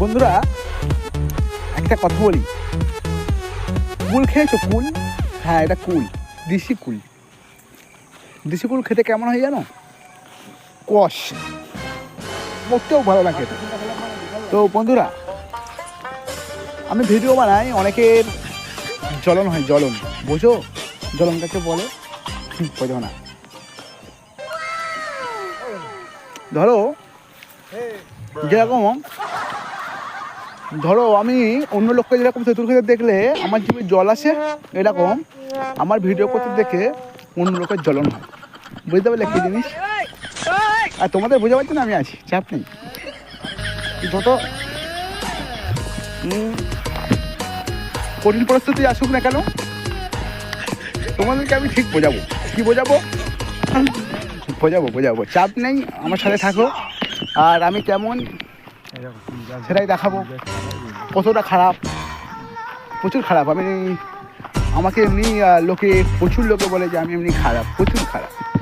বন্ধুরা একটা কথা বলি। কুল খেয়েছো? কুল? হ্যাঁ এটা কুল। দেশি কুল। দেশি কুল খেতে কেমন হয় জানো? কষ। মোটেও ভালো লাগে তো বন্ধুরা আমি ভিডিও বানাই অনেকের জ্বলন হয় জ্বলন। বোঝো? জ্বলন কাকে বলে হুম, বোঝো না। ধরো যেরকম ধরো, আমি অন্য লোককে যেরকম খেতে দেখলে আমার জিভে জল আসে, এরকম আমার ভিডিও করতে দেখে অন্য লোকের জ্বলন হয়। বুঝতে পারলে কি জিনিস? আর তোমাদের বোঝা পারছ না, আমি আছি, চাপ নেই। যত কঠিন পরিস্থিতি আসুক না কেন, তোমাদেরকে আমি ঠিক বোঝাবো। কি বোঝাবো? বোঝাবো বোঝাবো। চাপ নেই, আমার সাথে থাকো। আর আমি কেমন সেটাই দেখাবো। কতটা খারাপ? প্রচুর খারাপ। আমি আমাকে এমনি লোকে প্রচুর লোকে বলে যে আমি এমনি খারাপ। প্রচুর খারাপ।